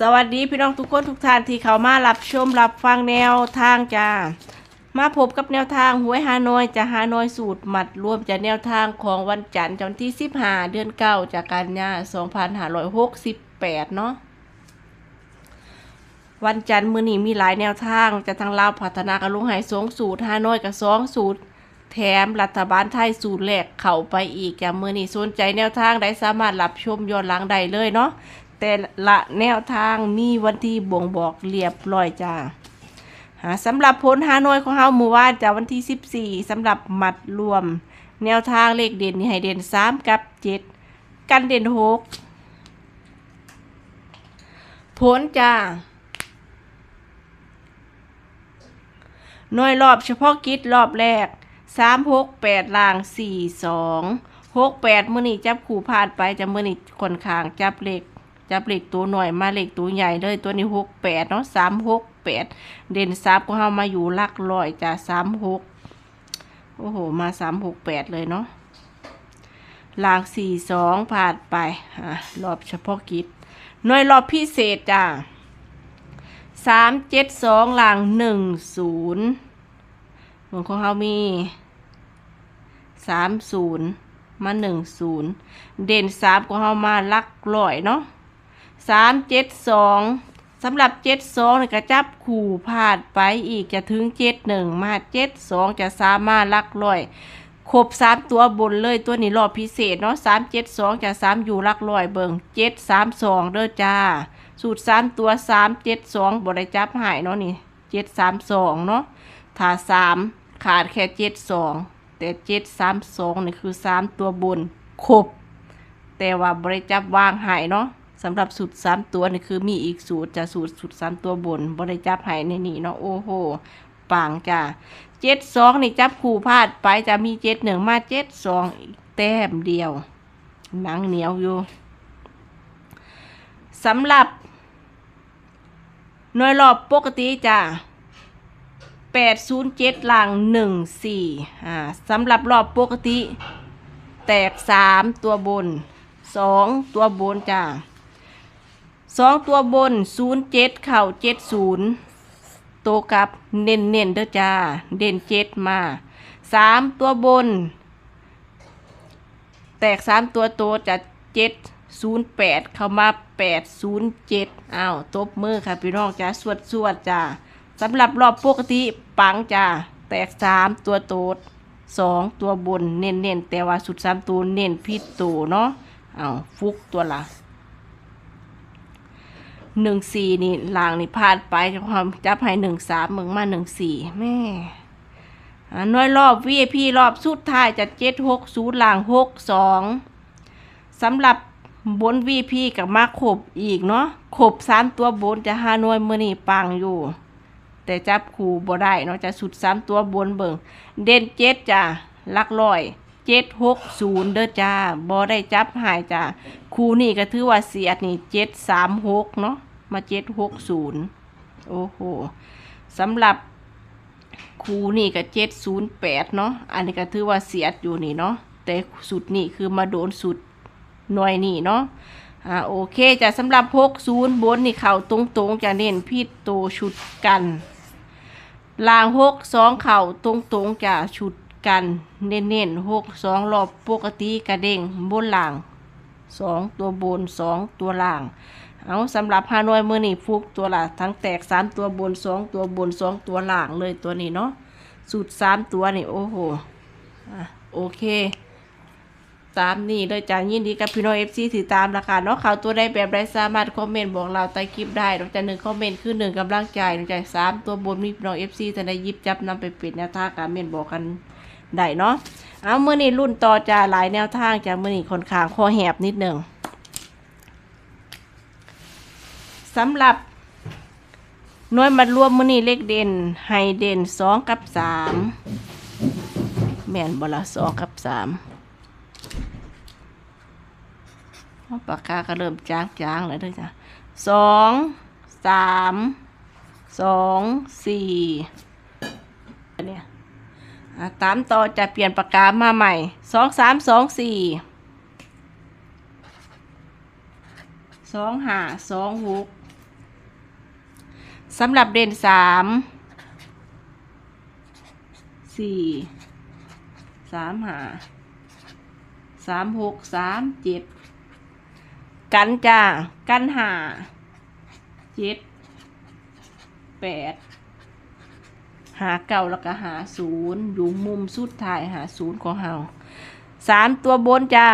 สวัสดีพี่น้องทุกคนทุกท่านที่เข้ามารับชมรับฟังแนวทางจ้ามาพบกับแนวทางหวยฮานอยจะฮานอยสูตรหมัดรวมจากแนวทางของวันจันทร์จันทร์ที่15เดือนเก้าจากกันยา2568เนาะวันจันทร์มือนี้มีหลายแนวทางจะทางลาวพัฒนากับลุงไหสองสูตรฮานอยกับสองสูตร แถมรัฐบาลไทยสูตรแรกเข้าไปอีกจากมือนี้สนใจแนวทางได้สามารถรับชมย้อนหลังได้เลยเนาะ แต่ละแนวทางมีวันที่บ่งบอกเรียบร้อยจ้าสำหรับผลฮานอยของเฮาเมื่อวานจากวันที่ 14สำหรับหมัดรวม แนวทางเลขเด่นนี่ให้เด่น 3 กับ 7 กันเด่น 6 ผลจ้าหน่วยรอบเฉพาะกิจรอบแรกสามหกแปดลางสี่สองหกแปดมื่อนี้จับขู่ผ่านไปจะมื่อนี้คนข้างจับเล็ก จับเหล็กตัวหน่อยมาเหล็กตัวใหญ่เลยตัวนี้หกแปดเนาะสามหกแปดเด่นซับก็เข้ามาอยู่ลักร้อยจ้ะสามหกโอ้โห มาสามหกแปดเลยเนาะลางสี่สองผ่านไปอะรอบเฉพาะกิจหน่วยรอบพิเศษจ้ะสามเจ็ดสองหลังหนึ่งศูนย์หลวงของเขามีสามศูนย์มาหนึ่งศูนย์เด่นสามของเขามาลักลอยเนาะ สามเจ็ดสองสำหรับเจ็ดสองนี่ก็จับขู่พาดไปอีกจะถึงเจ็ดหนึ่งมาเจ็ดสองจะสามารถลักลอยครบสามตัวบนเลยตัวนี้รอบพิเศษเนาะสามเจ็ดสองจะสามอยู่ลักลอยเบิงเจ็ดสามสองเด้อจ้า สูตรสามตัวสามเจ็ดสองบได้จับหายเนาะนี่เจ็ดสามสองเนาะถ้าสามขาดแค่เจ็ดสองแต่เจ็ดสามสองนี่คือสามตัวบนครบแต่ว่าบริจับวางหายเนาะ สำหรับสูตรสามตัวนี่คือมีอีกสูตรจะสูตรสูตรสามตัวบนบริจับหายในนี่เนาะโอ้โหปังจ้าเจ็ดสองนี่จับคู่พลาดไปจะมีเจ็ดหนึ่งมาเจ็ดสองอีกแต้มเดียว หนังเหนียวอยู่สำหรับหน่วยรอบปกติจ้ะ807หลัง14อ่าสำหรับรอบปกติ แตก3ตัวบน2ตัวบนจ้ะ 2ตัวบน07เจ็เข่า70โตกับเน้นเน้นๆเด้อจ้า เด่น7มา3ตัวบน แตก3ตัวโตจะ7 08เข้ามา807อ้าวตบมือค่ะพี่น้องจ้าสวดสวดๆจ้าสำหรับรอบปกติปังจ้าแตก3ตัวโตด2ตัวบนเน้นเน้นๆแต่ว่าสุด3ตัวเน้นพิษตัวเนาะอ้าวฟุกตัวละ หนึ่งสี่นี่ลางนี่พลาดไปความจับให้หนึ่งสามมึงมาหนึ่งสี่แม่หน่วยรอบ VIP รอบสุดท้ายจะเจ็ดหกศูนย์ลางหกสองสำหรับบน VP กับมาขบอีกเนาะขบสามตัวบนจะหาหน่วยมือนี่ปังอยู่ แต่จับคู่บ่ได้เนาะจะสุดสามตัวบนเบิงเด่นเจ็ดจ้ะลักลอยเจ็ดหกศูนย์เด้อจ้าบ่ได้จับหายจ้ะคู่นี่ก็ถือว่าเสียดนี่เจ็ดสามหกเนาะ มาเจ็ดหกศูนย์โอ้โหสำหรับครูนี่ก็เจ็ดศูนย์แปดเนาะอันนี้ก็ถือว่าเสียดอยู่นี่เนาะแต่สุดนี่คือมาโดนสุดหน่วยนี่เนาะอ่าโอเคจะสำหรับหกศูนย์บนนี่เข่าตรงๆจะเน้นพิษโตชุดกันลางหกสองเข่าตรงๆจะชุดกันเน้นๆหกสองรอบปกติกระเด้งบนล่างสองตัวบนสองตัวล่าง เอาสำหรับฮานอยมือนี่ฟุกตัวละทั้งแตกสามตัวบนสองตัวบนสองตัวหล่างเลยตัวนี้เนาะสูตรสามตัวนี่โอ้โหอะโอเคตามนี่เลยจ้ายินดีกับพี่น้องเอฟซีถือตามราคาเนาะข่าวตัวได้แบบไรสามารถคอมเมนต์บอกเราใต้คลิปได้นอกจากหนึ่งคอมเมนต์คือหนึ่งกำลังใจนอกจากสามตัวบนมีพี่น้องเอฟซีจะได้ยิบจับนำไปปิดแนวทางการเมนบอกกันได้เนาะเอาเมื่อนี้รุ่นต่อจะหลายแนวทางจากเมื่อนี้ค่อนข้างคอแหบนิดหนึ่ง สำหรับหน่วยมัดรวมมือนี่เลขเด่นไฮเด่นสองกับสามแม่นบละสองกับสามปากกาก็เริ่มจางจางๆแล้วด้วยจ้ะสองสามสองสี่เนี่ยตามต่อจะเปลี่ยนปากกามาใหม่สองสามสองสี่สองห้าสองหก สำหรับเด่นสามสี่สามหาสามหกสามเจ็ดกันจ้ากันหาเจ็ดแปดหาเก่าแล้วก็หาศูนย์อยู่มุมสุดท้ายหาศูนย์ของเฮาสามตัวบนจ้า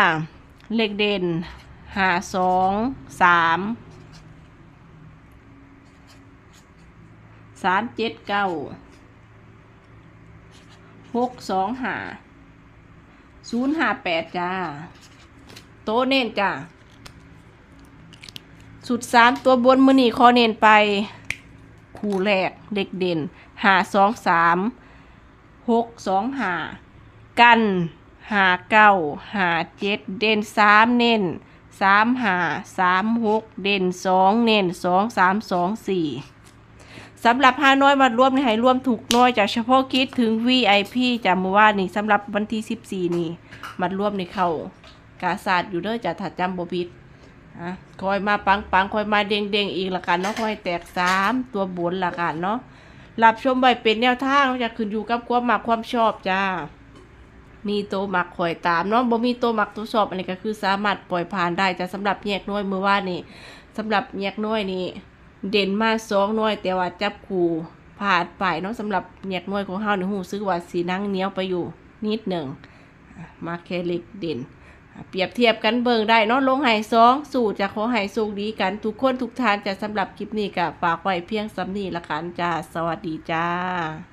เลขเด่นหาสองสาม สามเจ็ดเก้าหกสองหาศูนย์ห้าแปดจ้า โตเน้นจ้า สุดสามตัวบนมือนีคอเน้นไป คู่แรกเด็กเด่นหาสองสามหกสองหากันหาเก้าหาเจ็ดเด่นสามเน้นสามหาสามหกเด่นสองเน้นสองสามสองสี่ สำหรับฮานอยมาร่วมในให้รวมถูกน้อยจากเฉพาะคิดถึง VIP จากเมื่อวานนี้สำหรับวันที่สิบสี่นี่มาร่วมในเขากาศาสตร์อยู่เด้อจากถัดจำบพิษอะคอยมาปังปังคอยมาเด้งเด้งอีกละกันเนาะคอยแตกสามตัวบนละกันเนาะรับชมไว้เป็นแนวทางจะขึ้นอยู่กับความมักความชอบจ้ามีตัวมักคอยตามเนาะบ่มีตัวมักตัวชอบอันนี้ก็คือสามารถปล่อยผ่านได้จะสำหรับแยกน้อยมือว่านี่สำหรับแยกน้อยนี่ เด่นมาสองน้อย แต่ว่าจับคู่ผ่านไปเนาะสำหรับแยกน้อยของเฮานี่ฮู้ซึกว่าสีนั่งเหนี้ยวไปอยู่นิดหนึ่งมาแค่เล็กเด่น เปรียบเทียบกันเบิ่งได้เนาะลงหายสองสู่จะขอให้สุขดีกันทุกคนทุกทานจะสำหรับคลิปนี้กับฝากไว้เพียงสำนีละกันจ้าสวัสดีจ้า